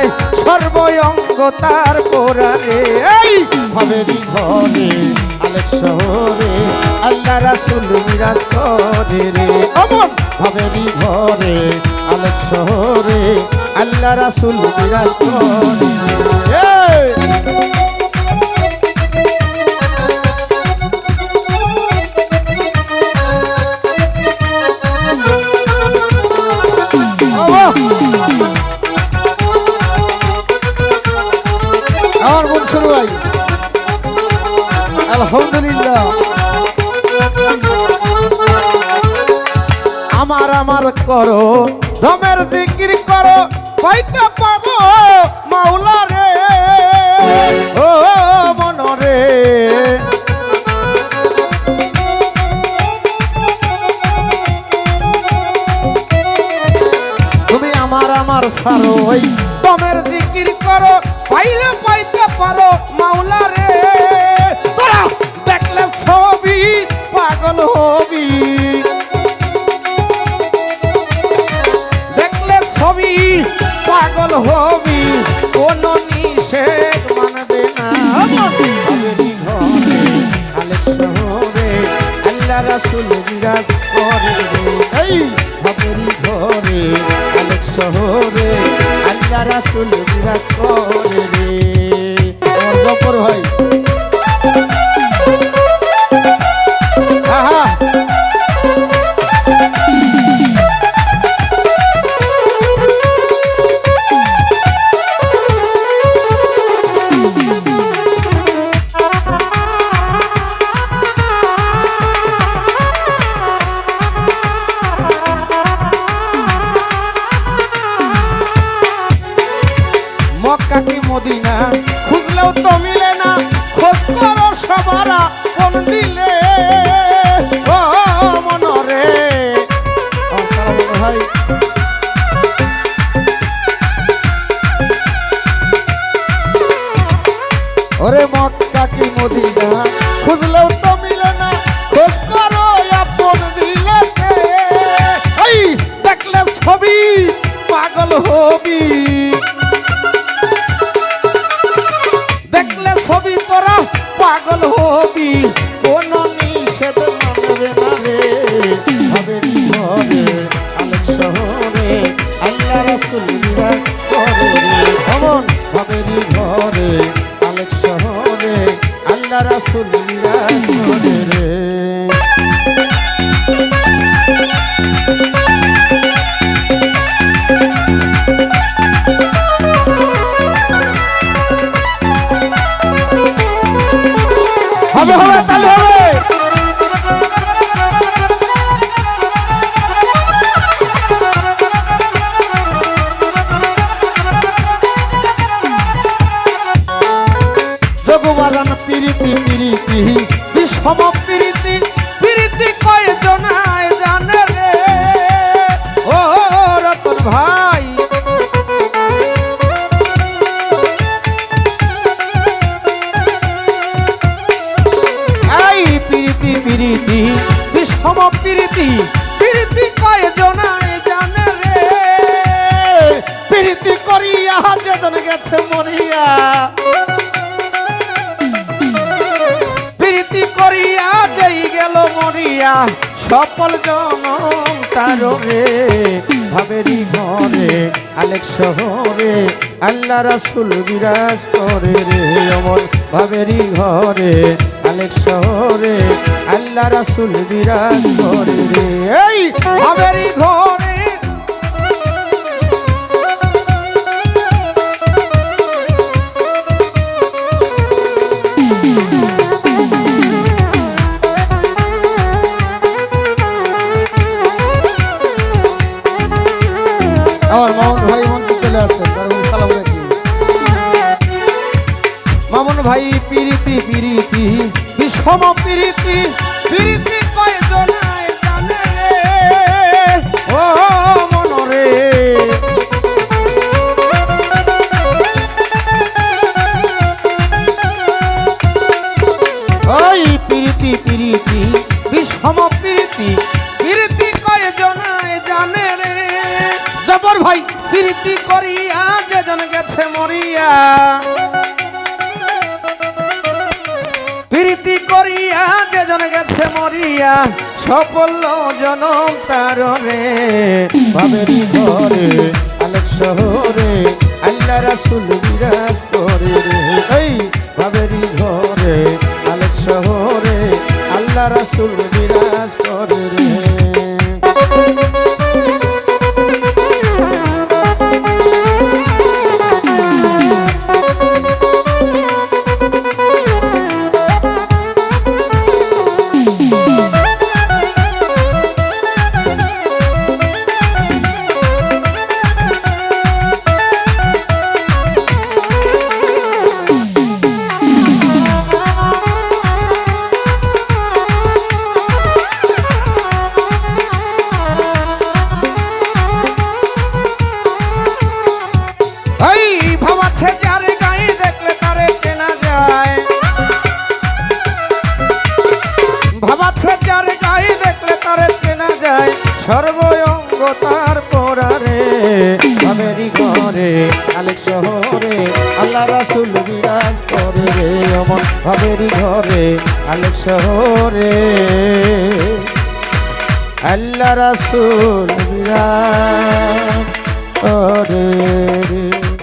যায় সর্বঙ্গ তার পোড়ারে এই ভবেরি ঘরে আলেক শহরে, আল্লাহ রাসুল বিরাজ করে রে। অমন ভবেরি ঘরে আলেক শহরে, আল্লাহ রাসুল বিরাজ করে মনসুর ভাই? আলহামদুলিল্লাহ। আমার আমার করো দমের জিকির করো, পাইতে পাবো মাওলা রে। ও, মনরে। তুমি আমার আমার সারো ওই দমের জিকির করো পাইলে পাইতে পারো মাওলা রে। তোরা দেখলে ছবি, পাগল হবি। দেখলে ছবি, পাগল হবি। কোন নিষেধ মানবে না শহরে আল্লাহ রাসুল বিরাজ করে। এই হবেনি ঘরে আলেক শহরে রাসুল বিরাজ করে রে। ভাই মক্কা কি মদিনা খুঁজলেও তো আল্লাহ রাসুল রে। বিষম পিরিতি পিরিতি কয় জনায় জানে রে। পিরিতি করিয়া যেজন গেছে মরিয়া। প্রীতি করিয়া যেই গেল মরিয়া, সফল জনম তার রে। ভাবেরি ঘরে আলেক শহরে, আল্লাহ রাসুল বিরাজ করে রে। অমন ভাবেরি ঘরে আলেক শহরে, আল্লাহ রাসুল বিরাজ করে এই ভাবেরি ঘরে। আমার মামুন ভাই মঞ্চে চলে আসছেন ভাই পিরিতি পিরিতি? বিষম পিরিতি? পিরিতি কয় জনায় জানে রে? ও মনরে। ওই পিরিতি পিরিতি বিষম পিরিতি? কয় জনায় জানে রে? জবর ভাই, পিরিতি করিয়া যেজন গেছে মরিয়া। মরিয়া সফল জনম তার রে। বাবেরি ঘরে আলেক শহরে আল্লাহ রাসুল বিরাজ শহরে, আল্লাহ রাসুল বিরাজ করে রে, অমন ভাবের ঘরে, আলেক শহরে। আল্লাহ রাসুল বিরাজ করে রে।